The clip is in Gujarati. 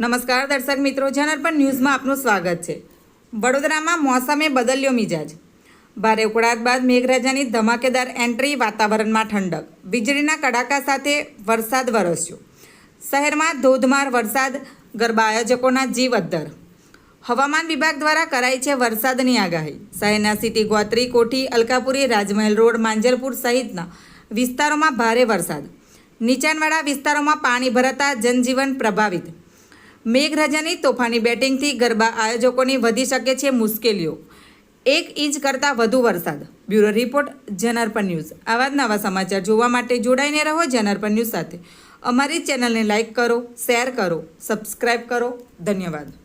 નમસ્કાર દર્શક મિત્રો, જનરપણ ન્યૂઝમાં આપનું સ્વાગત છે. વડોદરામાં મોસમે બદલ્યો મિજાજ. ભારે ઉકળાટ બાદ મેઘરાજાની ધમાકેદાર એન્ટ્રી વાતાવરણમાં ઠંડક. વીજળીના કડાકા સાથે વરસાદ વરસ્યો. શહેરમાં ધોધમાર વરસાદ, ગરબા આયોજકોના જીવ અદ્ધર. હવામાન વિભાગ દ્વારા કરાઈ છે વરસાદની આગાહી. શહેરના સિટી ગોત્રી, કોઠી, અલકાપુરી, રાજમહેલ રોડ, માંજલપુર સહિતના વિસ્તારોમાં ભારે વરસાદ. નીચાણવાળા વિસ્તારોમાં પાણી ભરાતા જનજીવન પ્રભાવિત. મેઘરાજાની તોફાની બેટિંગથી ગરબા આયોજકોની વધી શકે છે મુશ્કેલીઓ. એક ઇંચ કરતાં વધુ વરસાદ. Bureau report, Janarpan news. આવા જ નવા સમાચાર જોવા માટે જોડાઈને રહો જનાર્પણ ન્યૂઝ સાથે. અમારી ચેનલને લાઇક કરો, શેર કરો સબસ્ક્રાઈબ કરો. ધન્યવાદ.